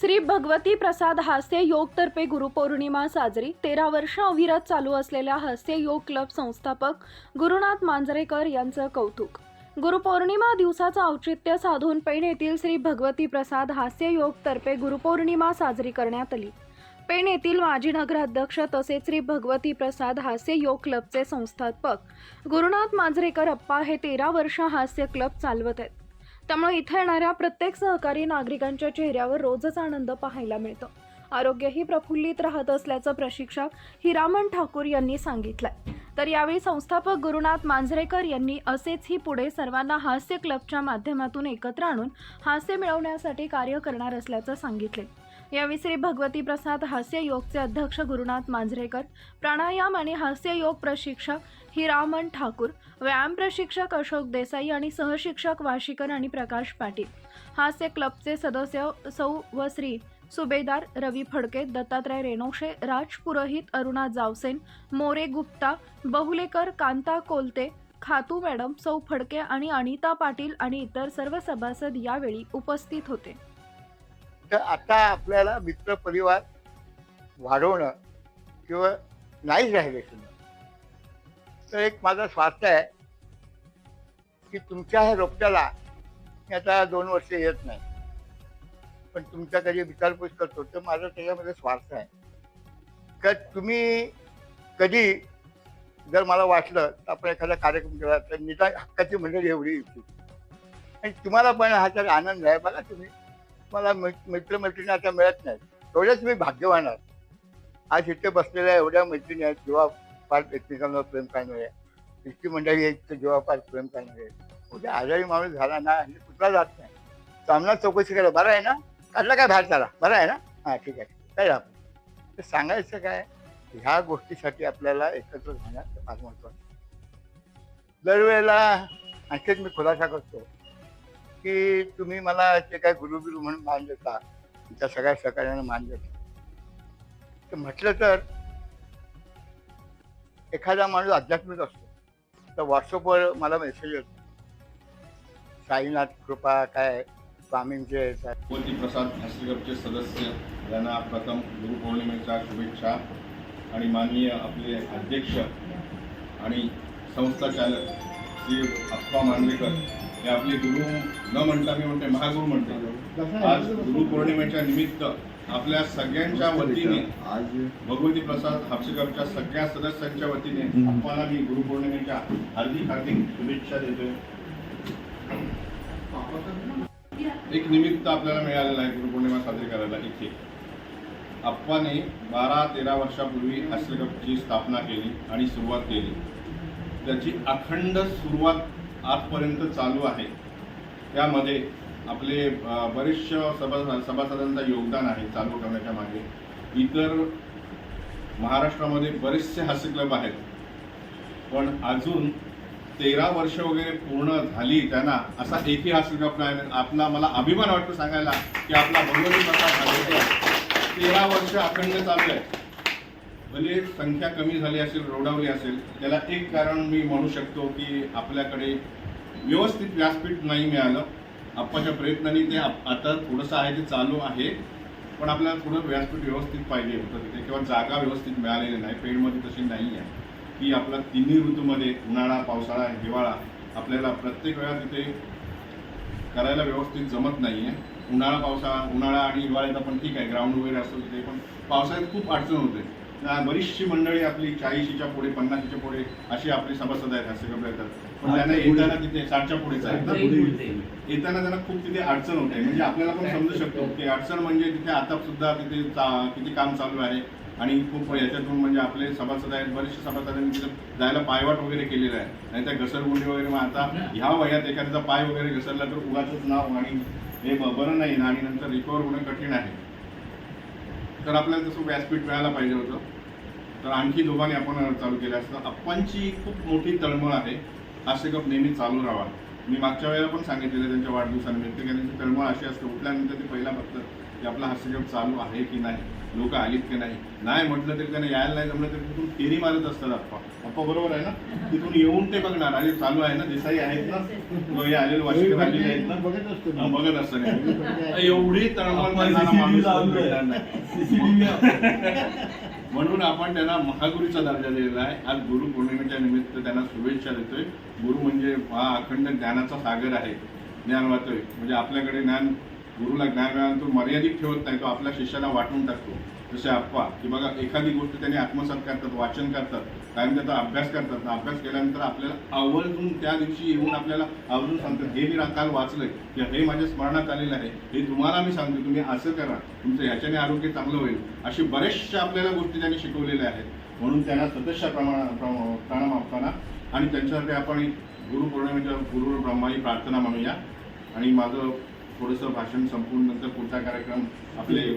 श्री भगवती प्रसाद हास्य योग तर्फे गुरुपौर्णिमा साजरी. तेरा वर्ष अविरत चालू असलेल्या हास्य योग क्लब संस्थापक गुरुनाथ मांजरेकर यांचं कौतुक. गुरुपौर्णिमा दिवसाचं औचित्य साधून पेण येथील श्री भगवती प्रसाद हास्य योग तर्फे गुरुपौर्णिमा साजरी करण्यात आली. पेण येथील माजी नगराध्यक्ष तसेच श्री भगवती प्रसाद हास्य योग क्लबचे संस्थापक गुरुनाथ मांजरेकर अप्पा हे तेरा वर्ष हास्य क्लब चालवत आहेत. त्यामुळे इथे येणाऱ्या प्रत्येक सहकारी नागरिकांच्या चेहऱ्यावर रोजच आनंद पाहायला मिळतो. आरोग्यही प्रफुल्लित राहत असल्याचं प्रशिक्षक हिरामन ठाकूर यांनी सांगितलंय. तर यावेळी संस्थापक गुरुनाथ मांजरेकर यांनी असेच ही पुढे सर्वांना हास्य क्लबच्या माध्यमातून एकत्र आणून हास्य मिळवण्यासाठी कार्य करणार असल्याचं सांगितले यावेळी श्री भगवती प्रसाद हास्य योगचे अध्यक्ष गुरुनाथ मांजरेकर प्राणायाम आणि हास्य योग प्रशिक्षक हिरामन ठाकूर व्यायाम प्रशिक्षक अशोक देसाई आणि सहशिक्षक वाशीकर आणि प्रकाश पाटील. हास्य क्लबचे सदस्य सौ व श्री सुभेदार रवी फडके दत्तात्रय रेणोशे राज पुरोहित अरुणा जावसेन मोरे गुप्ता बहुलेकर कांता कोलते खातू मॅडम सौ फडके आणि अनिता पाटील आणि इतर सर्व सभासद यावेळी उपस्थित होते. तर आता आपल्याला मित्र परिवार वाढवणं किंवा नाही राहिले तर एक माझा स्वार्थ आहे की तुमच्या ह्या रोपट्याला मी आता दोन वर्ष येत नाही. पण तुमच्या कधी विचारपूस करतो तर माझा त्याच्यामध्ये स्वार्थ आहे. का तुम्ही कधी जर मला वाटलं तर आपण एखादा कार्यक्रम केला तर निदान हक्काची मंडळी एवढी येते. आणि तुम्हाला पण हा तर आनंद आहे बघा तुम्ही. मला मित्र मैत्रिणी आता मिळत नाही तेवढ्याच मी भाग्यवान आहे. आज इथे बसलेल्या एवढ्या मैत्रिणी आहेत किंवा फार एकमेकांवर प्रेम करणारे इतकी मंडळी आहेत तर जेव्हा काय प्रेम आहे. उद्या आजारी माणूस झाला ना आणि कुठला जात नाही. सामना चौकशी केलं बरं आहे ना? काढला काय बाहेर झाला बरं आहे ना? हां ठीक आहे. काय आपण तर सांगायचं काय? ह्या गोष्टीसाठी आपल्याला एकत्र राहणं फार महत्वाचं दरवेळेला आणखीच मी खुलासा करतो की तुम्ही मला ते काय गुरुबिरू म्हणून मान देता त्या सगळ्या सहकार्यानं मान देता तर म्हटलं तर एखादा माणूस आध्यात्मिक असतो तर व्हॉट्सअपवर मला मेसेज येतो. साईनाथ कृपा काय स्वामींचे काय. प्रसाद हस्तिगपचे सदस्य यांना प्रथम गुरुपौर्णिमेच्या शुभेच्छा आणि माननीय आपले अध्यक्ष आणि संस्था चालक श्री अप्पा मांजरेकर हे आपले गुरु न म्हणता मी म्हणते महागुरु म्हणते. आज गुरुपौर्णिमेच्या निमित्त आपल्या सगळ्यांच्या वतीने आज भगवती प्रसाद हापसेकरच्या सगळ्या सदस्यांच्या वतीने आपल्याला मी गुरुपौर्णिमेच्या हार्दिक हार्दिक शुभेच्छा देतोय. एक निमित्त आपल्याला मिळालेलं आहे गुरुपौर्णिमा साजरी करायला इथे. आप्पाने बारा तेरा वर्षापूर्वी हास्यकपची स्थापना केली आणि सुरुवात केली. त्याची अखंड सुरुवात आजपर्यंत चालू आहे. त्यामध्ये आपले अ, बरेचशे सभा सभासदांचा योगदान आहे चालू करण्याच्या मागे. इतर महाराष्ट्रामध्ये बरेचसे हास्य क्लब आहेत. पण अजून तेरा वर्ष वगैरे पूर्ण झाली त्यांना असा एकही हास्य क्लब नाही. आपला मला अभिमान वाटतो सांगायला की आपला भगवती प्रसाद तेरा वर्ष अखंड चालू आहे. भले संख्या कमी झाली असेल रोडावली असेल त्याला एक कारण मी म्हणू शकतो की आपल्याकडे व्यवस्थित व्यासपीठ नाही मिळालं. आप्पाच्या प्रयत्नांनी ते आता थोडंसं आहे ते चालू आहे पण आपल्याला थोडं व्यासपीठ व्यवस्थित पाहिजे होतं तिथे किंवा जागा व्यवस्थित मिळालेली नाही पेडमध्ये तशी नाही आहे. की आपला तिन्ही ऋतूमध्ये उन्हाळा पावसाळा हिवाळा आपल्याला प्रत्येक वेळा तिथे करायला व्यवस्थित जमत नाही आहे. उन्हाळा पावसाळा उन्हाळा आणि हिवाळ्यात आपण ठीक आहे ग्राउंड वगैरे असतो तिथे पण पावसाळ्यात खूप अडचण होते. बरीचशी मंडळी आपली चाळीशीच्या पुढे पन्नाशीच्या पुढे अशी आपली सभासद आहेत हास्य कपडे येतात पण त्यांना येताना तिथे साठच्या आहे येताना त्यांना खूप तिथे अडचण होते. म्हणजे आपल्याला पण समजू शकतो की अडचण म्हणजे तिथे आता सुद्धा तिथे किती काम चालू आहे आणि खूप याच्यातून म्हणजे आपले सभासद आहेत बरेचसे सभासदांनी तिथे जायला पायवाट वगैरे केलेलं आहे. नाही त्या घसरगुंडी वगैरे मग आता ह्या वयात एखाद्याचा पाय वगैरे घसरला तर उगाचच नाव आणि हे बरं नाही ना आणि नंतर रिकवर होणं कठीण आहे. तर आपल्याला तसं व्यासपीठ मिळायला पाहिजे होतं. तर आणखी दोघांनी आपण चालू केलं असतं. अप्पांची खूप मोठी तळमळ आहे. हास्य कप नेहमी चालू राहावा. मी मागच्या वेळेला पण सांगितलेलं त्यांच्या वाढदिवसानिमित्त की त्यांची तळमळ अशी असते उठल्यानंतर ते पहिला फक्त की आपला हास्यकप चालू आहे की नाही. लोक आलीत की नाही? नाही म्हटलं तरी त्यांना यायला नाही जमलं तरी तिथून फेरी मारत असतात अप्पा अप्पा बरोबर आहे ना? तिथून येऊन ते बघणार. अरे चालू आहे ना? देसाई आहेत ना? मग हे आलेले वाशिकर आलेले आहेत ना? बघत असतो. बघत असताना एवढी तळमळ म्हणून आपण त्यांना महागुरूचा दर्जा दिलेला आहे. आज गुरु पौर्णिमेच्या निमित्त त्यांना शुभेच्छा देतोय. गुरु म्हणजे हा अखंड ज्ञानाचा सागर आहे. ज्ञान वाचतोय म्हणजे आपल्याकडे ज्ञान गुरुला ज्ञान मिळालं तो मर्यादित ठेवत नाही तो आपल्या शिष्याला वाटून टाकतो. जसे आप्पा की बघा एखादी गोष्ट त्यांनी आत्मसात करतात वाचन करतात कायम त्याचा अभ्यास करतात. अभ्यास केल्यानंतर आपल्याला आवर्जून त्या दिवशी येऊन आपल्याला आवर्जून सांगतात हे मी काल वाचलंय. की हे माझ्या स्मरणात आलेलं आहे. हे तुम्हाला मी सांगतो. तुम्ही असं करा. तुमचं ह्याच्याने आरोग्य चांगलं होईल. अशी बऱ्याचशा आपल्याला गोष्टी त्यांनी शिकवलेल्या आहेत. म्हणून त्यांना सदस्या प्रमाण प्रमा- प्राणाम आणि त्यांच्यासाठी आपण गुरुपौर्णिमेच्या गुरु ब्रह्माही प्रार्थना म्हणूया आणि माझं थोडंसं भाषण संपून नंतर पुढचा कार्यक्रम आपले